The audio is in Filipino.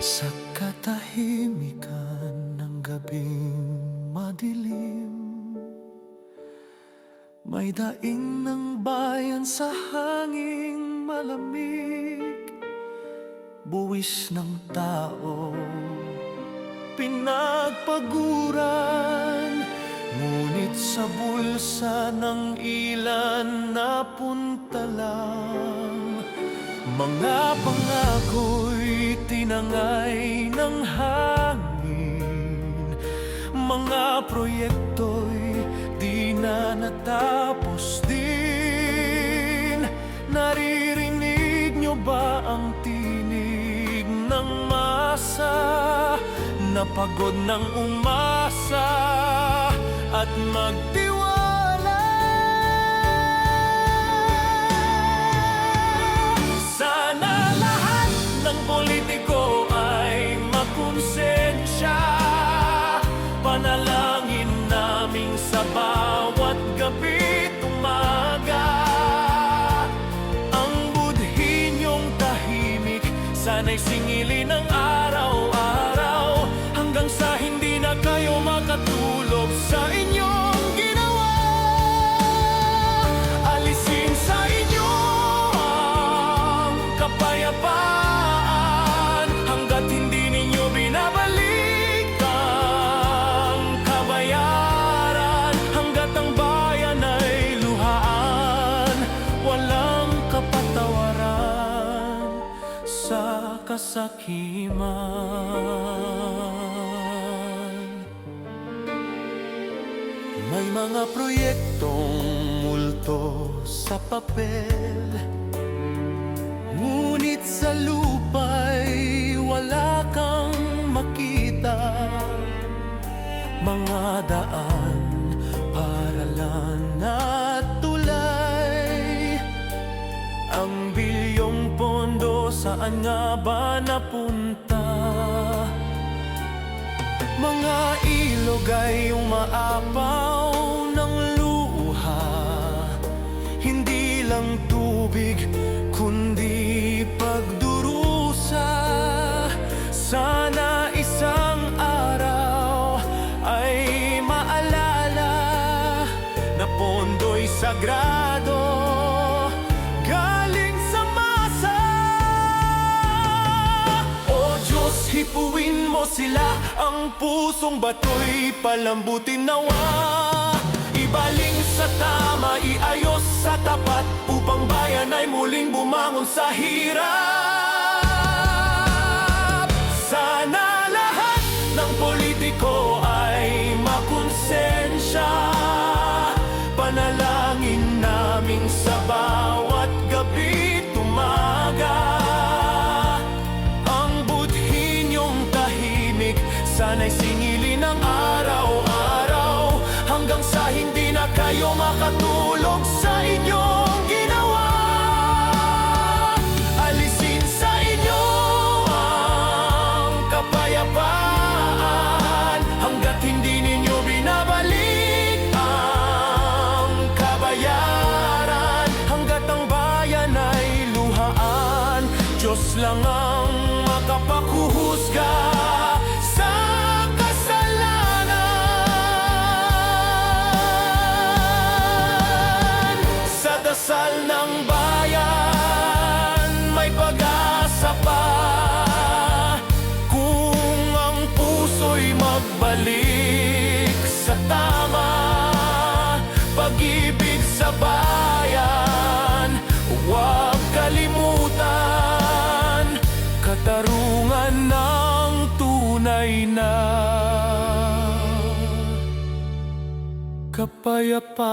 Sa katahimikan ng gabing madilim May daing ng bayan sa hanging malamig. Buwis ng tao Pinagpaguran. Ngunit sa bulsa ng ilan napunta lang mga pangako'y tinangay ng hangin. Mga proyekto'y di na natapos din. Naririnig nyo ba ang tinig ng masa? Napagod ng umasa at magtiwala ay makonsensya sa kasakiman. May mga proyektong multo sa papel Ngunit sa lupa'y wala kang makita. Mga daan, paralan at tulay Ang saan nga ba napunta? Mga ilog ay umaapaw ng luha. Hindi lang tubig, kundi pagdurusa. Sana isang araw ay maalala Na pondo'y sagrado hipuin mo sila Ang pusong bato'y palambutin nawa. Ibaling sa tama, iayos sa tapat Upang bayan ay muling bumangon sa hirap hindi na kayo makatulog sa inyong ginawa. Alisin sa inyo kapayapaan. Hanggat hindi ninyo binabalik ang kabayaran. Hanggat ang bayan ay luhaan Diyos lang ang Pag-ibig sa bayan. Huwag kalimutan Katarungan ng tunay na Kapayapaan